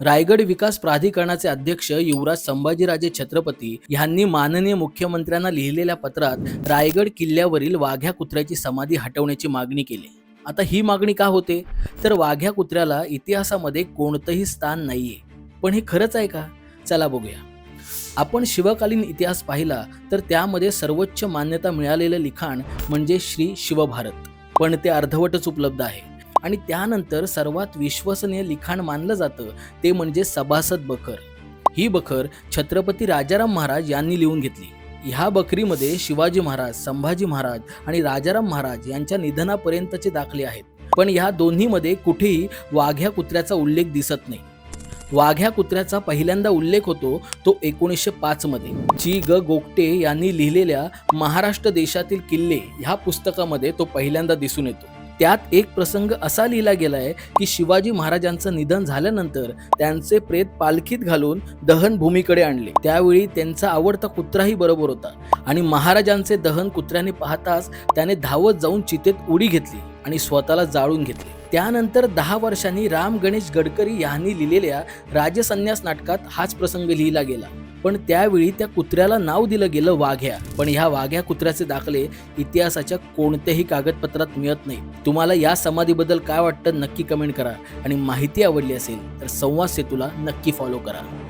रायगड विकास प्राधिकरणाचे अध्यक्ष युवराज संभाजीराजे छत्रपती यांनी माननीय मुख्यमंत्र्यांना लिहिलेल्या पत्रात रायगड किल्ल्यावरील वाघ्या कुत्र्याची समाधी हटवण्याची मागणी केली. आता ही मागणी का होते? तर वाघ्या कुत्र्याला इतिहासामध्ये कोणतंही स्थान नाहीये. पण हे खरंच आहे का? चला बघूया. आपण शिवकालीन इतिहास पाहिला तर त्यामध्ये सर्वोच्च मान्यता मिळालेलं लिखाण म्हणजे श्री शिवभारत. पण ते अर्धवटच उपलब्ध आहे. आणि त्यानंतर सर्वात विश्वसनीय लिखाण मानलं जातं ते म्हणजे सभासद बखर. ही बखर छत्रपती राजाराम महाराज यांनी लिहून घेतली. ह्या बकरीमध्ये शिवाजी महाराज संभाजी महाराज आणि राजाराम महाराज यांच्या निधनापर्यंतचे दाखले आहेत. पण ह्या दोन्हीमध्ये कुठेही वाघ्या कुत्र्याचा उल्लेख दिसत नाही. वाघ्या कुत्र्याचा पहिल्यांदा उल्लेख होतो तो एकोणीसशे पाचमध्ये जी ग गोगटे यांनी लिहिलेल्या महाराष्ट्र देशातील किल्ले ह्या पुस्तकामध्ये तो पहिल्यांदा दिसून येतो. त्यात एक प्रसंग असा लिहिला गेलाय की शिवाजी महाराजांचं निधन झाल्यानंतर त्यांचे प्रेत पालखीत घालून दहन भूमीकडे आणले. त्यावेळी त्यांचा आवडता कुत्राही बरोबर होता. आणि महाराजांचे दहन कुत्र्याने पाहताच त्याने धावत जाऊन चितेत उडी घेतली आणि स्वतःला जाळून घेतले. त्यानंतर दहा वर्षांनी राम गणेश गडकरी यांनी लिहिलेल्या राजसन्यास नाटकात हाच प्रसंग लिहिला गेला. पण त्यावेळी त्या कुत्र्याला नाव दिलं गेलं वाघ्या. पण ह्या वाघ्या कुत्र्याचे दाखले इतिहासाच्या कोणत्याही कागदपत्रात मिळत नाही. तुम्हाला या समाधीबद्दल काय वाटतं नक्की कमेंट करा. आणि माहिती आवडली असेल तर संवाद सेतूला नक्की फॉलो करा.